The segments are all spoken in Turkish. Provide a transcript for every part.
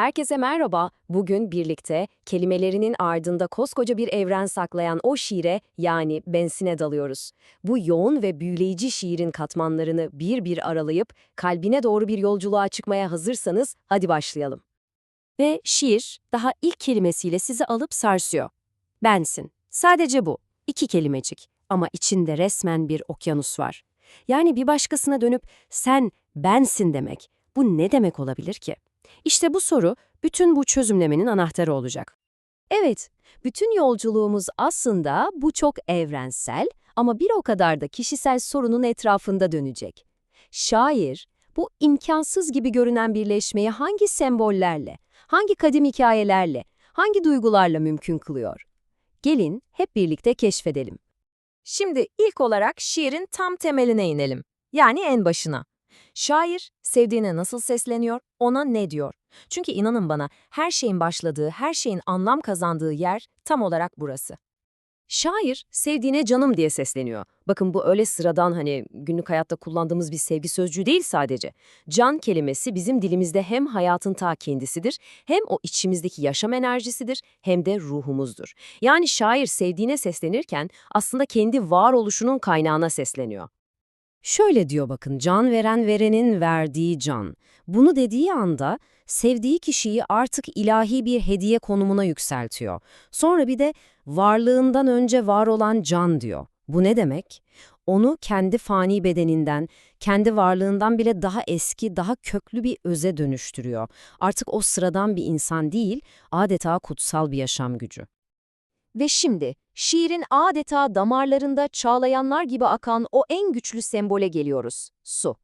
Herkese merhaba. Bugün birlikte kelimelerinin ardında koskoca bir evren saklayan o şiire yani bensine dalıyoruz. Bu yoğun ve büyüleyici şiirin katmanlarını bir bir aralayıp kalbine doğru bir yolculuğa çıkmaya hazırsanız hadi başlayalım. Ve şiir daha ilk kelimesiyle sizi alıp sarsıyor. Bensin. Sadece bu. İki kelimecik. Ama içinde resmen bir okyanus var. Yani bir başkasına dönüp sen bensin demek. Bu ne demek olabilir ki? İşte bu soru bütün bu çözümlemenin anahtarı olacak. Evet, bütün yolculuğumuz aslında bu çok evrensel ama bir o kadar da kişisel sorunun etrafında dönecek. Şair, bu imkansız gibi görünen birleşmeyi hangi sembollerle, hangi kadim hikayelerle, hangi duygularla mümkün kılıyor? Gelin hep birlikte keşfedelim. Şimdi ilk olarak şiirin tam temeline inelim. Yani en başına. Şair, sevdiğine nasıl sesleniyor, ona ne diyor? Çünkü inanın bana, her şeyin başladığı, her şeyin anlam kazandığı yer tam olarak burası. Şair, sevdiğine canım diye sesleniyor. Bakın bu öyle sıradan hani günlük hayatta kullandığımız bir sevgi sözcüğü değil sadece. Can kelimesi bizim dilimizde hem hayatın ta kendisidir, hem o içimizdeki yaşam enerjisidir, hem de ruhumuzdur. Yani şair sevdiğine seslenirken aslında kendi varoluşunun kaynağına sesleniyor. Şöyle diyor bakın, can veren verenin verdiği can. Bunu dediği anda sevdiği kişiyi artık ilahi bir hediye konumuna yükseltiyor. Sonra bir de varlığından önce var olan can diyor. Bu ne demek? Onu kendi fani bedeninden, kendi varlığından bile daha eski, daha köklü bir öze dönüştürüyor. Artık o sıradan bir insan değil, adeta kutsal bir yaşam gücü. Ve şimdi şiirin adeta damarlarında çağlayanlar gibi akan o en güçlü sembole geliyoruz, su.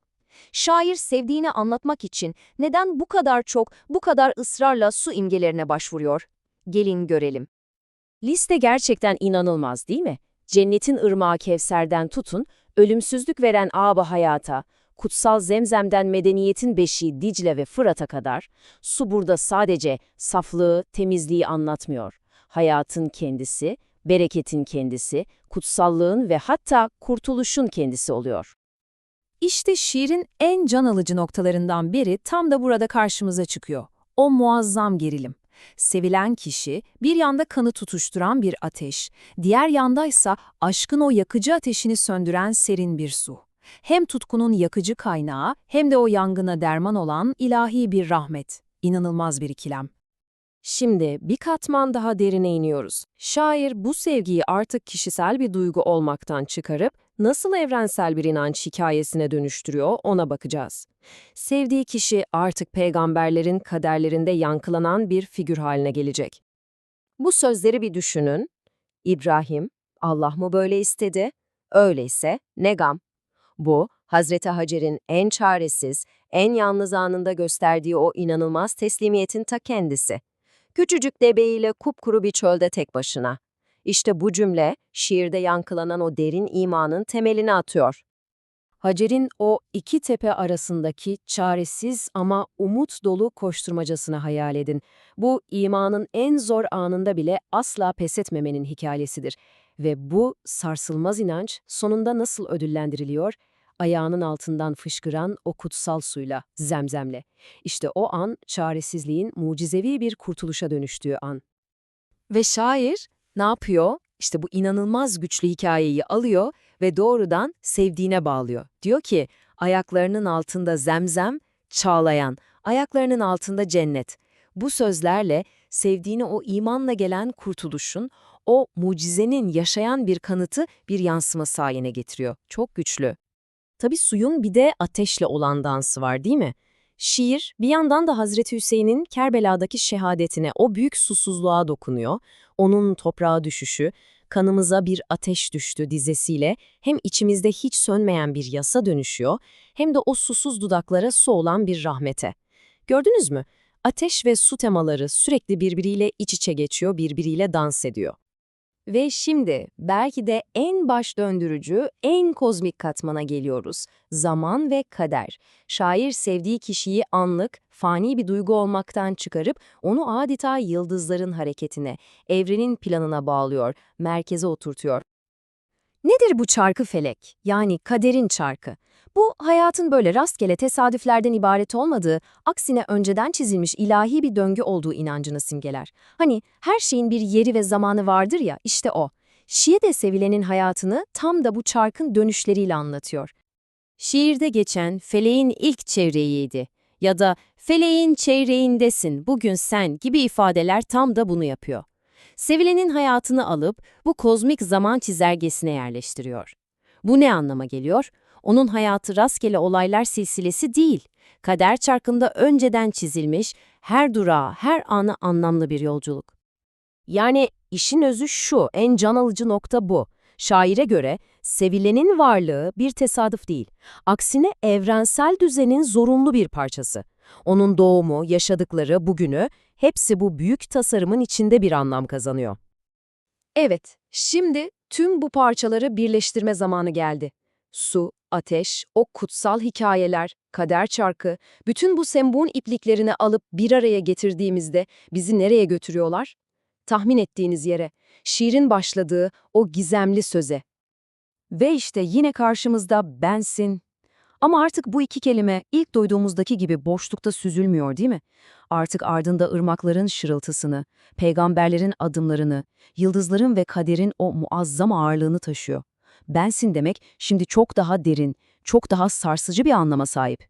Şair sevdiğini anlatmak için neden bu kadar çok, bu kadar ısrarla su imgelerine başvuruyor? Gelin görelim. Liste gerçekten inanılmaz değil mi? Cennetin ırmağı Kevser'den tutun, ölümsüzlük veren Aba hayata, kutsal zemzemden medeniyetin beşiği Dicle ve Fırat'a kadar, su burada sadece saflığı, temizliği anlatmıyor. Hayatın kendisi, bereketin kendisi, kutsallığın ve hatta kurtuluşun kendisi oluyor. İşte şiirin en can alıcı noktalarından biri tam da burada karşımıza çıkıyor. O muazzam gerilim. Sevilen kişi bir yanda kanı tutuşturan bir ateş, diğer yandaysa aşkın o yakıcı ateşini söndüren serin bir su. Hem tutkunun yakıcı kaynağı hem de o yangına derman olan ilahi bir rahmet. İnanılmaz bir ikilem. Şimdi bir katman daha derine iniyoruz. Şair bu sevgiyi artık kişisel bir duygu olmaktan çıkarıp nasıl evrensel bir inanç hikayesine dönüştürüyor ona bakacağız. Sevdiği kişi artık peygamberlerin kaderlerinde yankılanan bir figür haline gelecek. Bu sözleri bir düşünün. İbrahim, Allah mı böyle istedi? Öyleyse ne gam. Bu, Hazreti Hacer'in en çaresiz, en yalnız anında gösterdiği o inanılmaz teslimiyetin ta kendisi. Küçücük debeğiyle kupkuru bir çölde tek başına. İşte bu cümle, şiirde yankılanan o derin imanın temelini atıyor. Hacer'in o iki tepe arasındaki çaresiz ama umut dolu koşturmacasını hayal edin. Bu imanın en zor anında bile asla pes etmemenin hikayesidir. Ve bu sarsılmaz inanç sonunda nasıl ödüllendiriliyor? Ayağının altından fışkıran o kutsal suyla, zemzemle. İşte o an çaresizliğin mucizevi bir kurtuluşa dönüştüğü an. Ve şair ne yapıyor? İşte bu inanılmaz güçlü hikayeyi alıyor ve doğrudan sevdiğine bağlıyor. Diyor ki, ayaklarının altında zemzem, çağlayan, ayaklarının altında cennet. Bu sözlerle sevdiğine o imanla gelen kurtuluşun, o mucizenin yaşayan bir kanıtı bir yansıması haline getiriyor. Çok güçlü. Tabi suyun bir de ateşle olan dansı var değil mi? Şiir bir yandan da Hazreti Hüseyin'in Kerbela'daki şehadetine, o büyük susuzluğa dokunuyor. Onun toprağa düşüşü, kanımıza bir ateş düştü dizesiyle hem içimizde hiç sönmeyen bir yasa dönüşüyor, hem de o susuz dudaklara su olan bir rahmete. Gördünüz mü? Ateş ve su temaları sürekli birbiriyle iç içe geçiyor, birbiriyle dans ediyor. Ve şimdi belki de en baş döndürücü, en kozmik katmana geliyoruz. Zaman ve kader. Şair sevdiği kişiyi anlık, fani bir duygu olmaktan çıkarıp onu adeta yıldızların hareketine, evrenin planına bağlıyor, merkeze oturtuyor. Nedir bu çarkı felek? Yani kaderin çarkı. Bu hayatın böyle rastgele tesadüflerden ibaret olmadığı, aksine önceden çizilmiş ilahi bir döngü olduğu inancını simgeler. Hani her şeyin bir yeri ve zamanı vardır ya, işte o. Şiir de sevilenin hayatını tam da bu çarkın dönüşleriyle anlatıyor. Şiirde geçen feleğin ilk çeyreğiydi ya da feleğin çeyreğindesin bugün sen gibi ifadeler tam da bunu yapıyor. Sevilenin hayatını alıp bu kozmik zaman çizelgesine yerleştiriyor. Bu ne anlama geliyor? Onun hayatı rastgele olaylar silsilesi değil. Kader çarkında önceden çizilmiş, her durağı, her anı anlamlı bir yolculuk. Yani işin özü şu, en can alıcı nokta bu. Şaire göre sevilenin varlığı bir tesadüf değil. Aksine evrensel düzenin zorunlu bir parçası. Onun doğumu, yaşadıkları, bugünü hepsi bu büyük tasarımın içinde bir anlam kazanıyor. Evet, şimdi tüm bu parçaları birleştirme zamanı geldi. Su, ateş, o kutsal hikayeler, kader çarkı, bütün bu sembol ipliklerini alıp bir araya getirdiğimizde bizi nereye götürüyorlar? Tahmin ettiğiniz yere, şiirin başladığı o gizemli söze. Ve işte yine karşımızda bensin. Ama artık bu iki kelime ilk duyduğumuzdaki gibi boşlukta süzülmüyor değil mi? Artık ardında ırmakların şırıltısını, peygamberlerin adımlarını, yıldızların ve kaderin o muazzam ağırlığını taşıyor. Bensin demek şimdi çok daha derin, çok daha sarsıcı bir anlama sahip.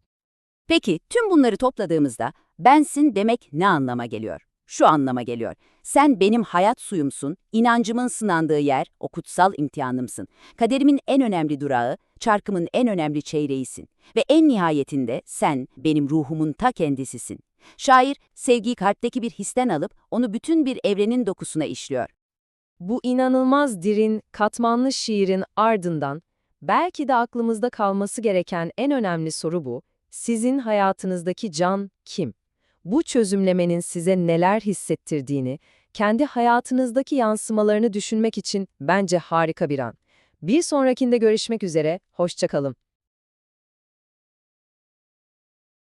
Peki tüm bunları topladığımızda bensin demek ne anlama geliyor? Şu anlama geliyor. Sen benim hayat suyumsun, inancımın sınandığı yer, o kutsal imtihanımsın. Kaderimin en önemli durağı, çarkımın en önemli çeyreğisin. Ve en nihayetinde sen benim ruhumun ta kendisisin. Şair, sevgiyi kalpteki bir histen alıp onu bütün bir evrenin dokusuna işliyor. Bu inanılmaz derin, katmanlı şiirin ardından belki de aklımızda kalması gereken en önemli soru bu. Sizin hayatınızdaki can kim? Bu çözümlemenin size neler hissettirdiğini, kendi hayatınızdaki yansımalarını düşünmek için bence harika bir an. Bir sonrakinde görüşmek üzere, hoşça kalın.